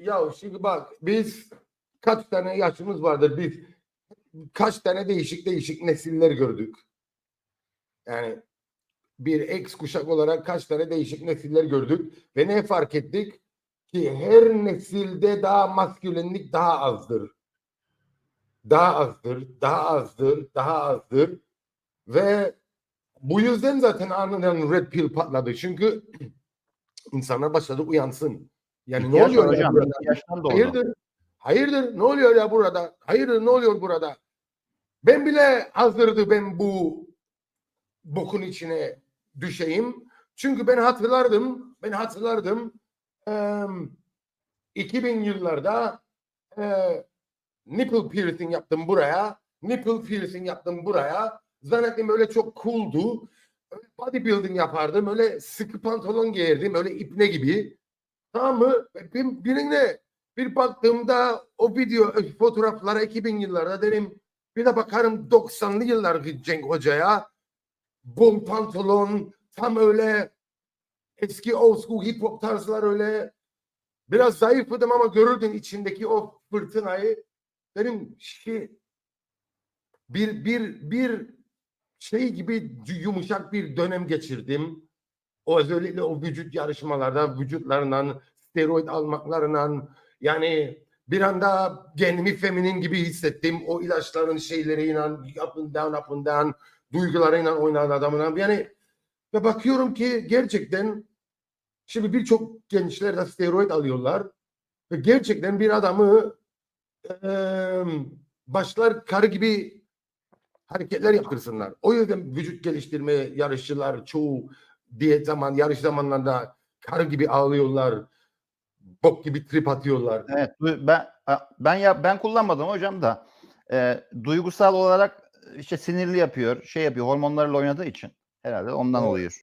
Ya şimdi bak biz kaç tane yaşımız vardır biz kaç tane değişik değişik nesiller gördük. Yani bir ex kuşak olarak kaç tane değişik nesiller gördük ve ne fark ettik ki her nesilde daha maskülenlik daha azdır. Daha azdır, daha azdır, daha azdır ve bu yüzden zaten aniden red pill patladı. Çünkü insanlar başladı uyansın. Yani ne oluyor ya hocam. burada? Hayırdır? Hayırdır? Ne oluyor ya burada? Hayırdır? Ne oluyor burada? Ben bile hazırdı ben bu bokun içine düşeyim. Çünkü ben hatırlardım, ben hatırlardım eee 2000 yıllarda eee nipple piercing yaptım buraya, nipple piercing yaptım buraya. Zannettim öyle çok cool'du. Öyle bodybuilding yapardım, öyle sıkı pantolon giyerdim, öyle ipne gibi. Tamam mı? Bir, birine bir baktığımda o video fotoğraflara 2000 yıllarda derim bir de bakarım 90'lı yıllar Cenk Hoca'ya bol pantolon tam öyle eski old school hip hop tarzlar öyle biraz zayıfladım ama görürdün içindeki o fırtınayı derim şey bir bir bir şey gibi yumuşak bir dönem geçirdim. O özellikle o vücut yarışmalarda vücutlarından steroid almaklarından yani bir anda kendimi feminin gibi hissettim. O ilaçların şeyleriyle up and down up and down duygularıyla oynayan adamına. Yani ve bakıyorum ki gerçekten şimdi birçok gençler de steroid alıyorlar ve gerçekten bir adamı eee, başlar karı gibi hareketler yaptırsınlar. O yüzden vücut geliştirme yarışçılar çoğu diyet zaman yarış zamanlarında karı gibi ağlıyorlar. Bok gibi trip atıyorlar. Evet, ben ben ya ben kullanmadım hocam da e, duygusal olarak işte sinirli yapıyor, şey yapıyor, hormonlarla oynadığı için herhalde ondan Evet. oluyor.